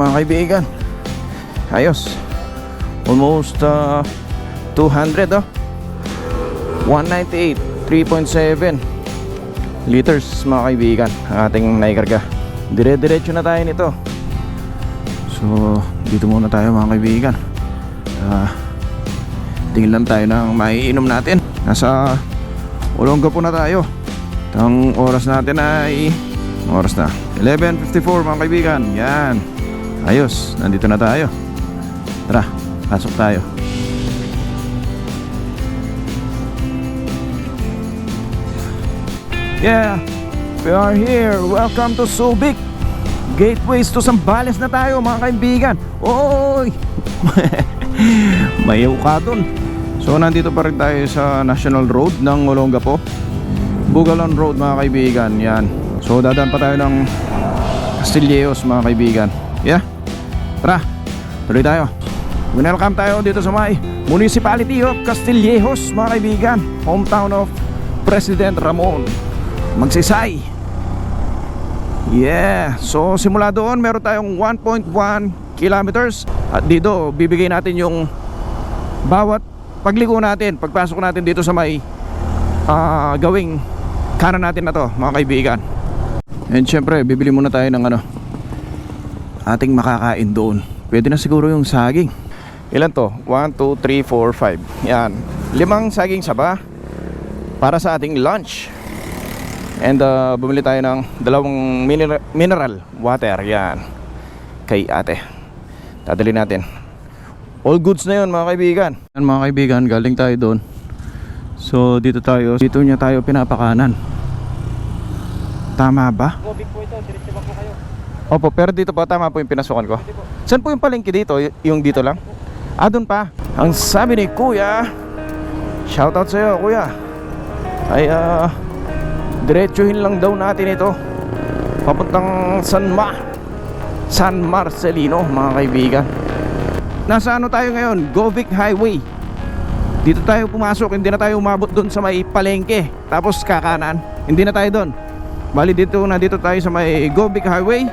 Mga kaibigan. Ayos. Almost uh, 200 oh. 198, 3.7 liters mga kaibigan ang ating naikarga. Dire-diretso na tayo nito. So, dito muna tayo mga kaibigan. Ah, tingin lang tayo ng maiinom natin. Nasa Olonga po na tayo. Ang oras natin ay oras na 11.54 mga kaibigan. Yan. Ayos, nandito na tayo. Tara, pasok tayo. Yeah, we are here. Welcome to Subic. Gateways to Sambales na tayo mga kaibigan. Oy! Mayaw ka dun. So nandito pa rin tayo sa National Road ng Olongapo. Bugalon Road mga kaibigan. Yan. So dadaan pa tayo ng Castilleos mga kaibigan. Yeah. Tara, tuloy tayo. Welcome tayo dito sa may Municipality of Castillejos mga kaibigan. Hometown of President Ramon Magsisay. Yeah. So simula doon meron tayong 1.1 kilometers at dito bibigay natin yung bawat pagliko natin, pagpasok natin dito sa may ah, gawing kanan natin na to mga kaibigan. And syempre bibili muna tayo ng ano ating makakain doon. Pwede na siguro yung saging. Ilan to? 1, 2, 3, 4, 5. Yan. Limang saging saba para sa ating lunch. And uh, bumili tayo ng dalawang mineral, mineral water. Yan. Kay ate. Dadali natin. All goods na yun mga kaibigan. Yan mga kaibigan, galing tayo doon. So dito tayo, dito niya tayo pinapakanan. Tama ba? Po ito, diretso ba po kayo? Opo, pero dito po tama po yung pinasukan ko. Saan po yung palengke dito? Yung dito lang? Ah, doon pa. Ang sabi ni Kuya, shoutout sa iyo, Kuya. Ay, ah, diretsuhin lang daw natin ito. Papuntang San Ma. San Marcelino, mga kaibigan. Nasa ano tayo ngayon? Govic Highway. Dito tayo pumasok, hindi na tayo umabot doon sa may palengke. Tapos kakanan, hindi na tayo doon. Bali dito na dito tayo sa may Govic Highway.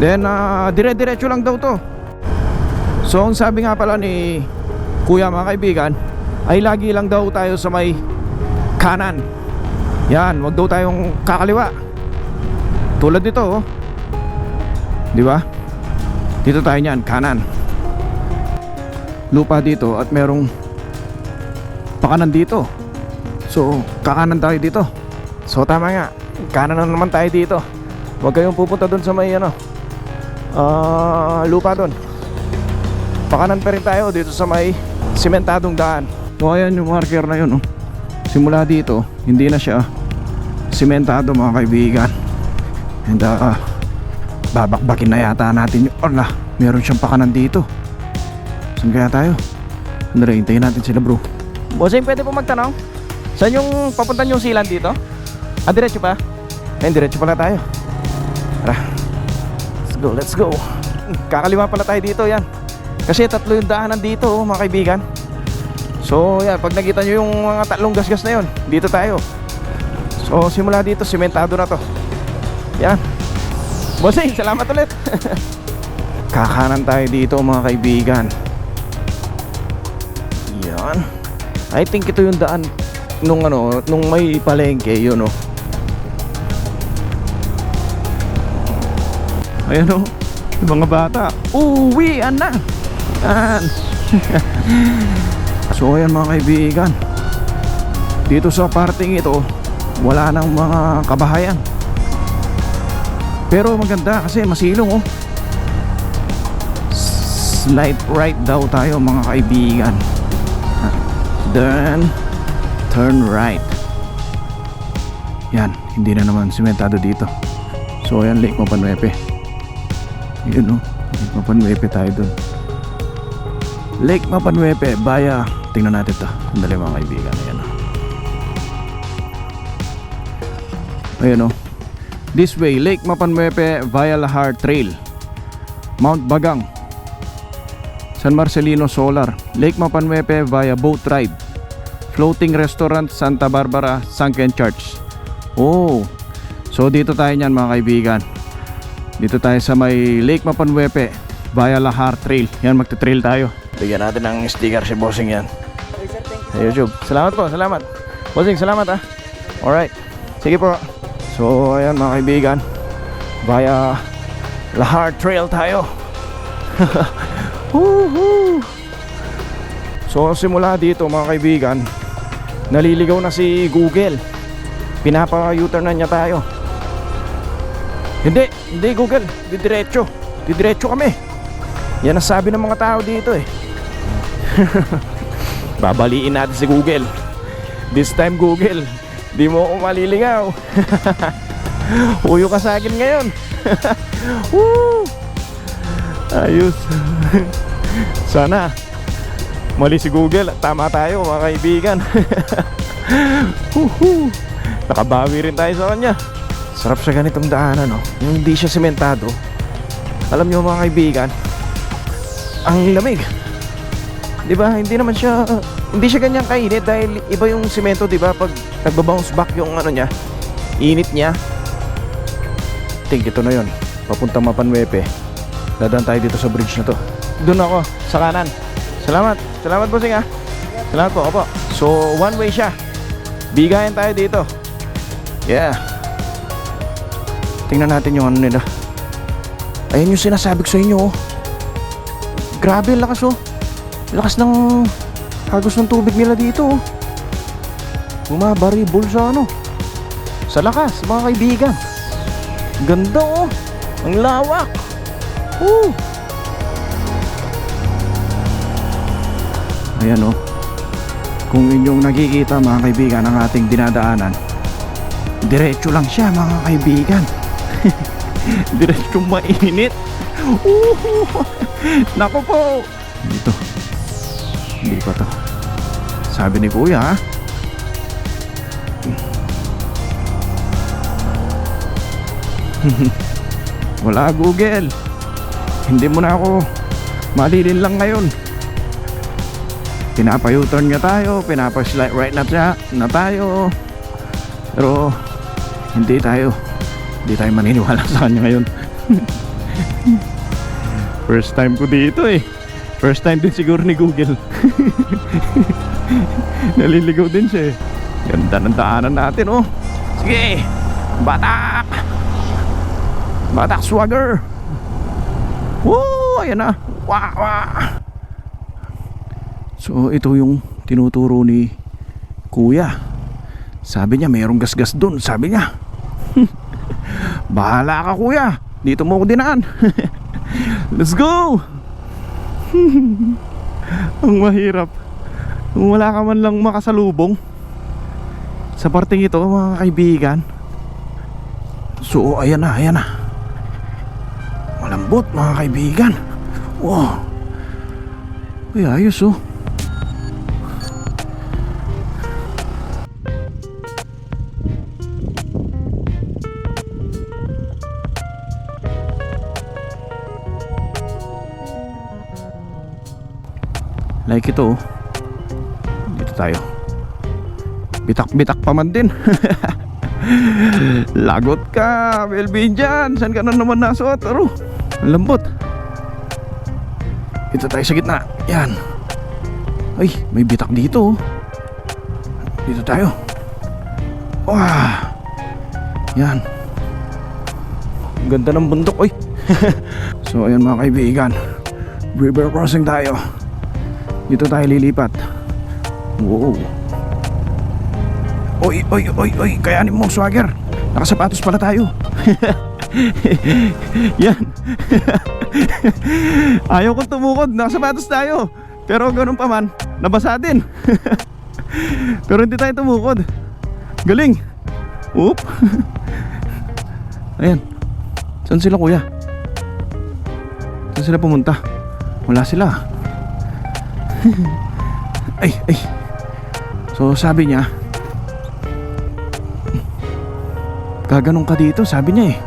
Then ah, dire-diretso lang daw to. So ang sabi nga pala ni Kuya mga kaibigan, ay lagi lang daw tayo sa may kanan. Yan, wag daw tayong kakaliwa. Tulad nito, oh. Di ba? Dito tayo niyan, kanan. Lupa dito at merong pakanan dito. So, kakanan tayo dito. So tama nga, kanan na naman tayo dito. Huwag kayong pupunta doon sa may ano, ah, lupa doon. Pakanan pa rin tayo dito sa may simentadong daan. So ayan yung marker na yun. Oh. Simula dito, hindi na siya simentado mga kaibigan. And ah, babakbakin na yata natin yung, ala, meron siyang pakanan dito. Saan kaya tayo? Ano hintayin natin sila bro. Bossing, pwede po magtanong? Saan yung papuntan yung silan dito? Ah, diretso pa? Ayun, diretso pala tayo. Go, let's go. Kakaliwa pala tayo dito, yan. Kasi tatlo yung daanan dito, oh, mga kaibigan. So, yan, pag nakita nyo yung mga tatlong gasgas na yun, dito tayo. So, simula dito, simentado na to. Yan. Bossing, salamat ulit. Kakanan tayo dito, mga kaibigan. Yan. I think ito yung daan nung ano, nung may palengke, yun oh. Ayan oh, yung mga bata. Uwi na. Yan. so ayan mga kaibigan. Dito sa parting ito, wala nang mga kabahayan. Pero maganda kasi masilong oh. Slight right daw tayo mga kaibigan. Then turn right. Yan, hindi na naman simentado dito. So ayan Lake Mapanuepe. Yun oh, Lake Mapanuepe tayo dun. Lake Mapanuepe via tingnan natin to. Sandali mga kaibigan. Ayan oh. Ayan oh. This way, Lake Mapanuepe via Lahar Trail. Mount Bagang. San Marcelino Solar. Lake Mapanuepe via boat ride. Floating Restaurant Santa Barbara Sunken Church. Oh. So dito tayo niyan mga kaibigan. Dito tayo sa may Lake Mapanwepe via Lahar Trail. Yan, magte-trail tayo. Bigyan natin ng sticker si Bossing yan. Sa YouTube. Salamat po, salamat. Bossing, salamat ah. Alright. Sige po. So, ayan mga kaibigan. Via Lahar Trail tayo. Woohoo! So, simula dito mga kaibigan, naliligaw na si Google. Pinapa-U-turn na niya tayo. Hindi, hindi Google. Didiretso. Didiretso kami. Yan ang sabi ng mga tao dito eh. Babaliin natin si Google. This time Google, di mo ako maliligaw. Uyo ka sa akin ngayon. Woo! Ayos. Sana mali si Google tama tayo mga kaibigan. Nakabawi rin tayo sa kanya. Sarap sa ganitong daanan, no? Yung hindi siya sementado. Alam niyo mga kaibigan, ang lamig. 'Di ba? Hindi naman siya hindi siya ganyan kainit dahil iba yung semento, 'di ba? Pag nagba-bounce back yung ano niya, init niya. Think ito na 'yon. Papuntang Mapanwepe. Dadaan tayo dito sa bridge na to. Doon ako, sa kanan. Salamat. Salamat bossing ah. Salamat po, opo. So, one way siya. Bigayan tayo dito. Yeah. Tingnan natin yung ano nila. Ayun yung sinasabi ko sa inyo oh. Grabe lakas oh. Lakas ng agos ng tubig nila dito oh. Bumabaribol sa ano. Sa lakas, mga kaibigan. Ganda oh. Ang lawak. Woo! Ayan oh. Kung inyong nakikita mga kaibigan ang ating dinadaanan, diretso lang siya mga kaibigan. Diretso mainit. Uhu! Nako po. Dito. Hindi pa to. Sabi ni kuya ha. Wala Google. Hindi mo na ako malilin lang ngayon. Pinapa-U-turn niya tayo, pinapa-slide right na, na tayo. Pero hindi tayo hindi tayo maniniwala sa kanya ngayon. First time ko dito eh. First time din siguro ni Google. Naliligaw din siya eh. Ganda ng daanan natin oh. Sige! Batak! Batak swagger! Woo! Ayan na! Wah! Wah! So ito yung tinuturo ni Kuya. Sabi niya mayroong gasgas doon. Sabi niya. Bahala ka kuya. Dito mo ako dinaan. Let's go! Ang mahirap. Kung wala ka man lang makasalubong sa parting ito mga kaibigan. So ayan na, ayan na. Malambot mga kaibigan. Wow. Uy, ayos oh. Like ito oh. Dito tayo. Bitak-bitak pa man din. Lagot ka Melvin dyan. Saan ka na naman nasuot? Aro lambot. Dito tayo sa gitna. Yan. Ay may bitak dito oh. Dito tayo. Wah. Yan. Ganda ng bundok Oy. So ayan mga kaibigan. River crossing tayo dito tayo lilipat. Wow. Oy, oy, oy, oy, kayanin mo, swagger. Nakasapatos pala tayo. Yan. Ayaw kong tumukod, nakasapatos tayo. Pero ganun pa man, nabasa din. Pero hindi tayo tumukod. Galing. Oop. Ayan. Saan sila kuya? Saan sila pumunta? Wala sila. Ay, ay. So sabi niya, gaganong ka dito, sabi niya eh.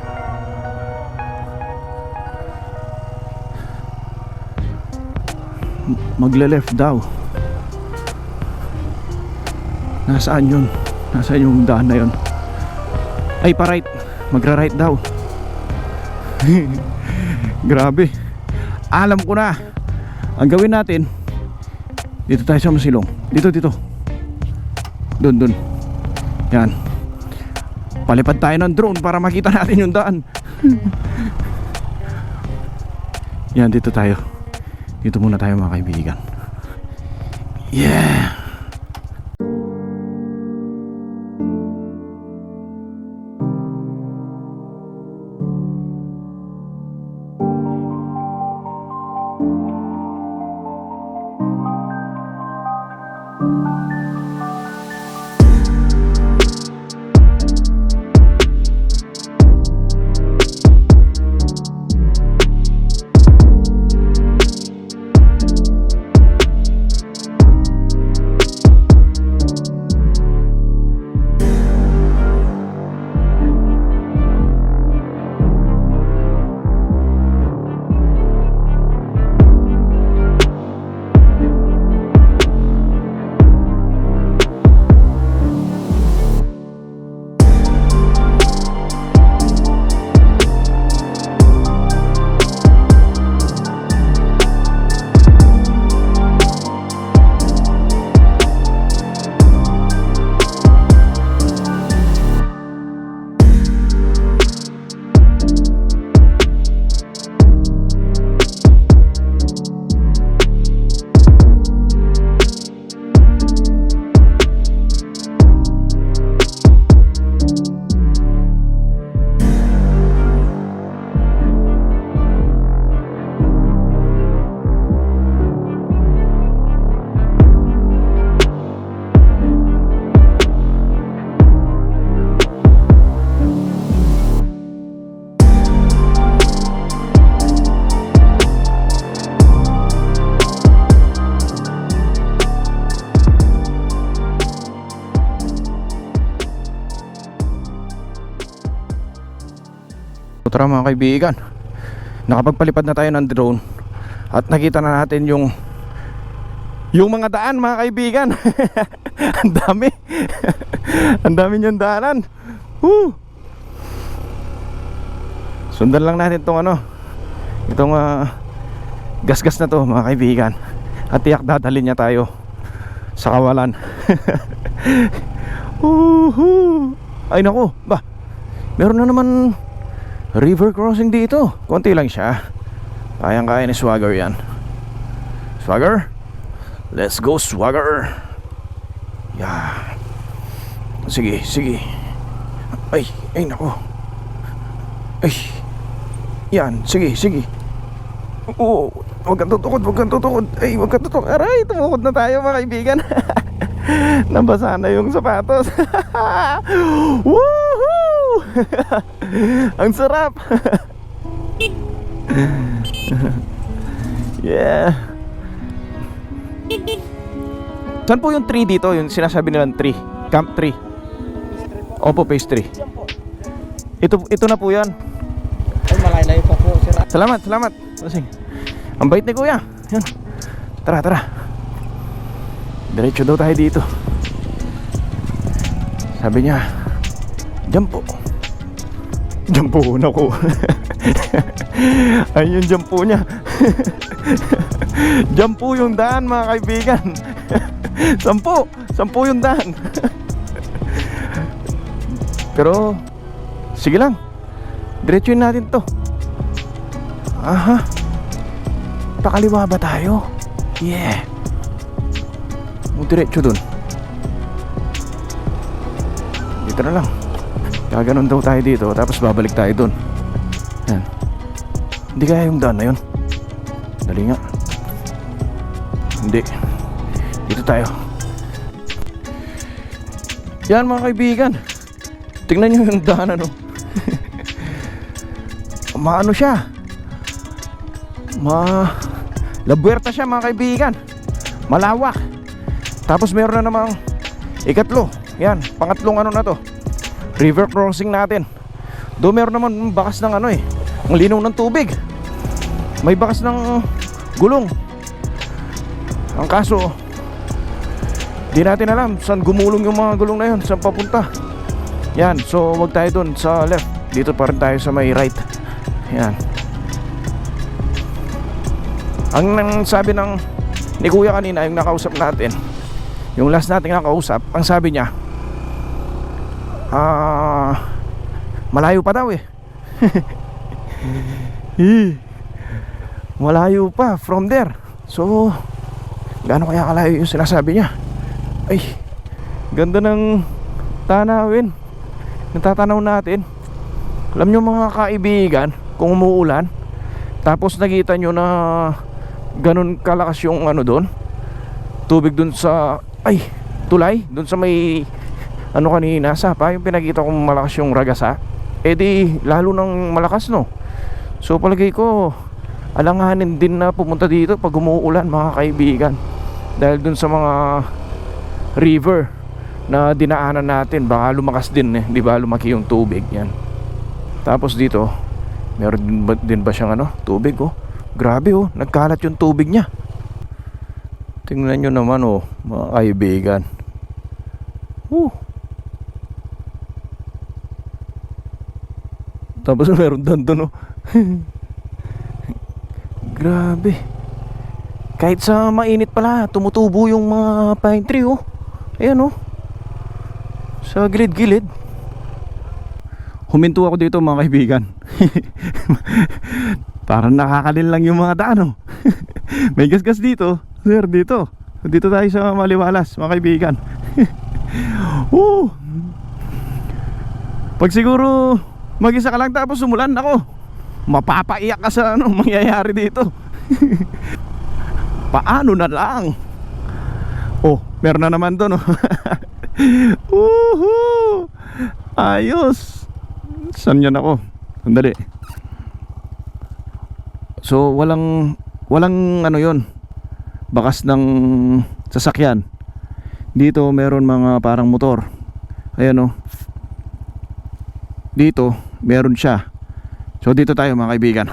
Magle-left daw. Nasaan yun? Nasaan yung daan na yun? Ay, pa-right. Magra-right daw. Grabe. Alam ko na. Ang gawin natin, dito tayo sa masilong. Dito, dito. Doon, doon. Yan. Palipad tayo ng drone para makita natin yung daan. Yan, dito tayo. Dito muna tayo mga kaibigan. Yeah! Tara mga kaibigan. Nakapagpalipad na tayo ng drone At nakita na natin yung Yung mga daan mga kaibigan. Ang dami. Ang dami niyang daanan. Woo! Sundan lang natin tong ano Itong ah, Gasgas na to mga kaibigan. At tiyak dadalhin niya tayo Sa kawalan! Ay nako Ba Meron na naman River crossing dito. Konti lang siya. Kayang-kaya ni Swagger yan. Swagger? Let's go, Swagger. Yeah. Sige, sige. Ay, ay nako. Ay. Yan, sige, sige. Oo, wag kang tutukod, wag kang tutukod. Ay, wag kang tutukod. Aray, tumukod na tayo mga kaibigan. Nabasa na yung sapatos. Woohoo! Ang sarap. yeah. Saan po yung tree dito? Yung sinasabi nilang tree. Camp tree. Opo, 3. Ito, ito na po yan. Ay, malayo pa po. Salamat, salamat. Kasing. Ang bait ni kuya. Yan. Tara, tara. Diretso daw tayo dito. Sabi niya, Diyan po. Diyan po, naku. Ayun yung diyan po niya. Diyan po yung daan mga kaibigan. Sampu. Sampu yung daan. Pero, sige lang. Diretsuin natin to. Aha. Pakaliwa ba tayo? Yeah. Diretso dun. Dito na lang. Gaganon daw tayo dito tapos babalik tayo dun. Yan. Hindi kaya yung daan na yun. Dali nga. Hindi. Dito tayo. Yan mga kaibigan. Tingnan nyo yung daan ano. Maano siya? Ma... Labuerta siya mga kaibigan. Malawak. Tapos meron na namang ikatlo. Yan, pangatlong ano na to. River crossing natin. Do meron naman bakas ng ano eh. Ang linaw ng tubig. May bakas ng gulong. Ang kaso, di natin alam saan gumulong yung mga gulong na yun, saan papunta. Yan, so wag tayo dun sa left. Dito pa rin tayo sa may right. Yan. Ang nang sabi ng ni Kuya kanina, yung nakausap natin, yung last nating nakausap, ang sabi niya, ah, malayo pa daw eh. Eh, malayo pa from there. So, gaano kaya kalayo yung sinasabi niya? Ay, ganda ng tanawin. Natatanaw natin. Alam nyo mga kaibigan, kung umuulan, tapos nakita nyo na ganun kalakas yung ano doon, tubig doon sa, ay, tulay, doon sa may, ano kanina, sapa, yung pinakita kong malakas yung ragasa, eh di, lalo nang malakas no. So palagay ko, alanganin din na pumunta dito pag umuulan mga kaibigan. Dahil dun sa mga river na dinaanan natin, baka lumakas din eh, di ba? Lumaki yung tubig yan. Tapos dito, meron din ba, din ba siyang ano, tubig oh. Grabe oh, nagkalat yung tubig niya. Tingnan nyo naman oh, mga kaibigan. Uh. Tapos meron dan doon oh. Grabe. Kahit sa mainit pala, tumutubo yung mga pine tree oh. Ayan oh. Sa gilid-gilid. Huminto ako dito mga kaibigan. Parang nakakalin lang yung mga daan oh. May gasgas dito. Sir, dito. Dito tayo sa Maliwalas, mga kaibigan. oh. Pag siguro mag-isa ka lang tapos sumulan ako. Mapapaiyak ka sa ano mangyayari dito. Paano na lang? Oh, meron na naman doon. Oh. Woohoo! Ayos. Saan yan ako? Sandali. So, walang walang ano 'yon. Bakas ng sasakyan. Dito meron mga parang motor. Ayan oh. Dito meron siya. So dito tayo mga kaibigan.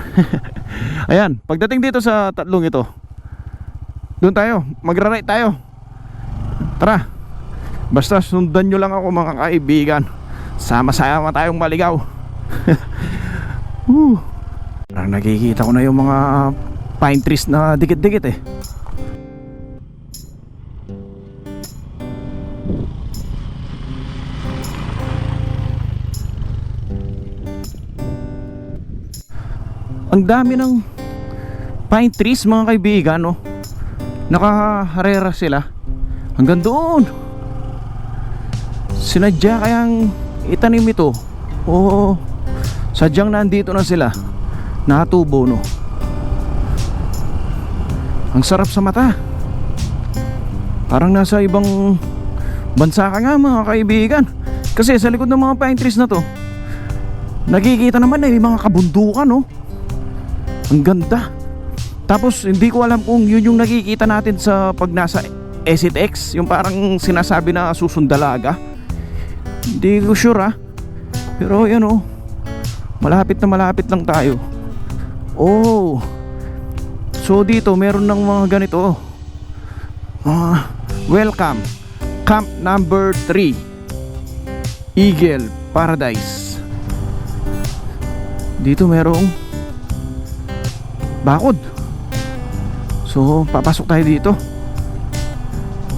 Ayan, pagdating dito sa tatlong ito. Doon tayo, magra-right tayo. Tara. Basta sundan nyo lang ako mga kaibigan. Sama-sama tayong maligaw. Parang nakikita ko na yung mga pine trees na dikit-dikit eh. Ang dami ng pine trees mga kaibigan no. Nakaharera sila hanggang doon. Sinadya kayang itanim ito. Oo. Sadyang nandito na sila. Nakatubo no. Ang sarap sa mata. Parang nasa ibang bansa ka nga mga kaibigan. Kasi sa likod ng mga pine trees na to, nakikita naman na yung mga kabundukan no. Ang ganda. Tapos hindi ko alam kung yun yung nakikita natin sa pag nasa Exit X, yung parang sinasabi na susundalaga. Hindi ko sure ah. Pero yan oh. Malapit na malapit lang tayo. Oh. So dito meron ng mga ganito. Ah, welcome. Camp number 3. Eagle Paradise. Dito merong bakod. So, papasok tayo dito.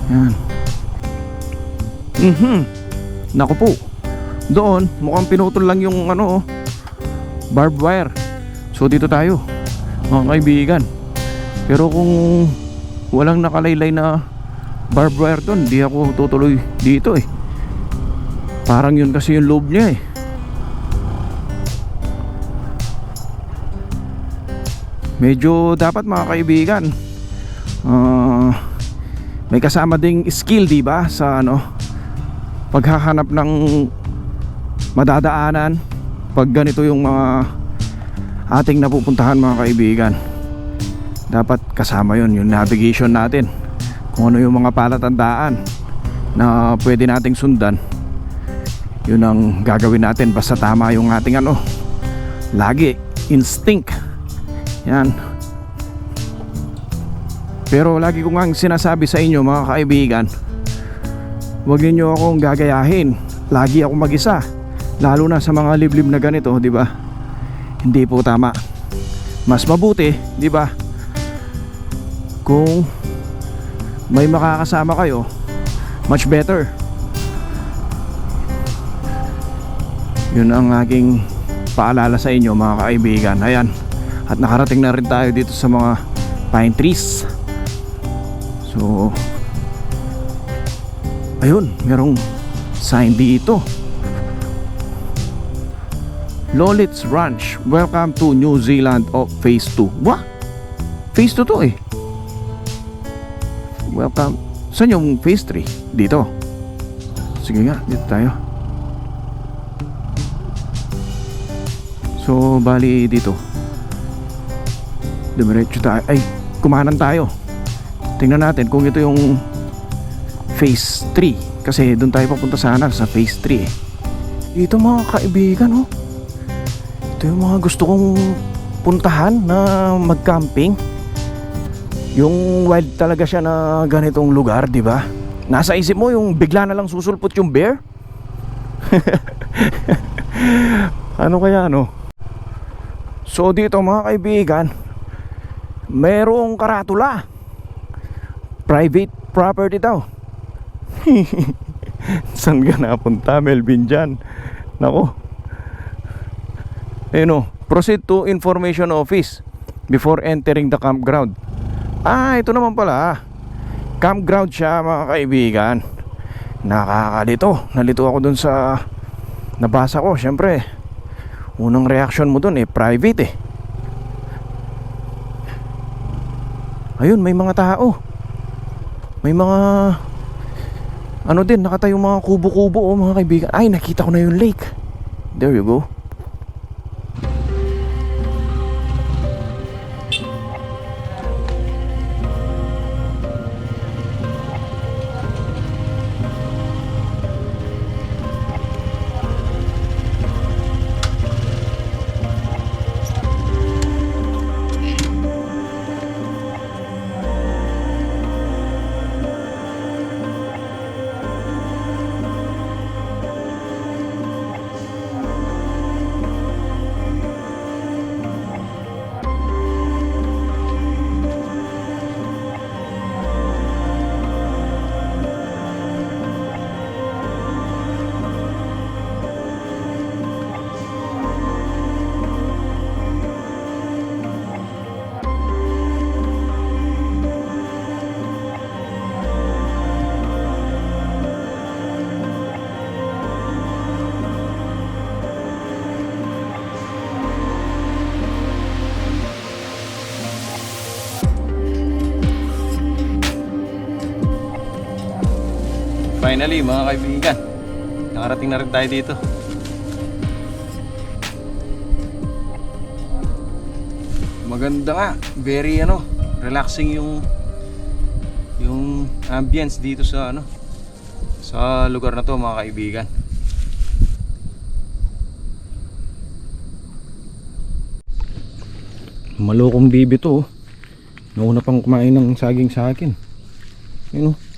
Yan. Mhm. Naku po. Doon, mukhang pinutol lang yung ano, oh, barbed wire. So, dito tayo. Mga kaibigan. Pero kung walang nakalaylay na barbed wire doon, di ako tutuloy dito eh. Parang yun kasi yung loob niya eh. Medyo dapat mga kaibigan uh, may kasama ding skill di ba sa ano paghahanap ng madadaanan pag ganito yung mga ating napupuntahan mga kaibigan. Dapat kasama yon yung navigation natin. Kung ano yung mga palatandaan na pwede nating sundan yun ang gagawin natin. Basta tama yung ating ano lagi instinct yan. Pero lagi ko nga sinasabi sa inyo mga kaibigan, huwag niyo akong gagayahin. Lagi ako mag-isa. Lalo na sa mga liblib na ganito, di ba? Hindi po tama. Mas mabuti, di ba? Kung may makakasama kayo, much better. Yun ang aking paalala sa inyo mga kaibigan. Ayan. At nakarating na rin tayo dito sa mga pine trees. So, ayun, merong sign dito. Lolitz Ranch, welcome to New Zealand of Phase 2. What? Phase 2 to eh. Welcome. Saan yung Phase 3? Dito. Sige nga, dito tayo. So, bali dito. Dumiretso tayo. Ay, kumanan tayo. Tingnan natin kung ito yung Phase 3. Kasi doon tayo papunta sana sa Phase 3 eh. Dito mga kaibigan oh. Ito yung mga gusto kong puntahan na mag-camping. Yung wild talaga siya na ganitong lugar, di ba? Nasa isip mo yung bigla na lang susulpot yung bear? ano kaya ano? So dito mga kaibigan, merong karatula. Private property daw. Saan ka napunta, Melvin dyan? Nako. Eh no, proceed to information office before entering the campground. Ah, ito naman pala. Campground siya mga kaibigan. Nakakalito. Nalito ako dun sa nabasa ko. Siyempre, unang reaction mo dun eh, private eh. Ayun, may mga tao. May mga ano din, nakatayo mga kubo-kubo oh, mga kaibigan. Ay, nakita ko na yung lake. There you go. Finally, mga kaibigan, nakarating na rin tayo dito. Maganda nga, very ano, relaxing yung yung ambience dito sa ano sa lugar na to mga kaibigan. Malokong bibi to. oh. Nauna pang kumain ng saging sa akin. Yun oh.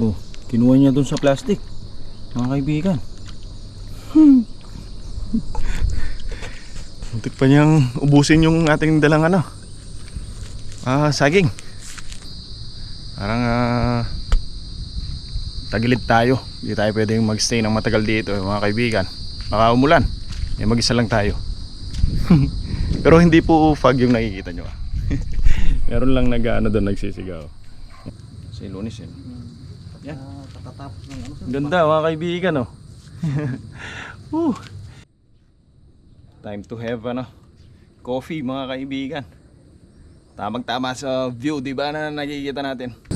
Oh, kinuha niya dun sa plastic. Mga kaibigan. Hmm. Muntik pa niyang ubusin yung ating dalang ano. Ah, saging. Parang ah tagilid tayo. Hindi tayo pwedeng magstay ng matagal dito, mga kaibigan. Baka umulan. Eh, mag-isa lang tayo. Pero hindi po fog yung nakikita nyo. Meron lang nag ano doon nagsisigaw. Si Lunis yun. Yan. Ah, katatapos ng ano sir? Ganda mga kaibigan oh. Woo. Time to have ano, coffee mga kaibigan. Tamang tama sa view, di ba na nakikita natin?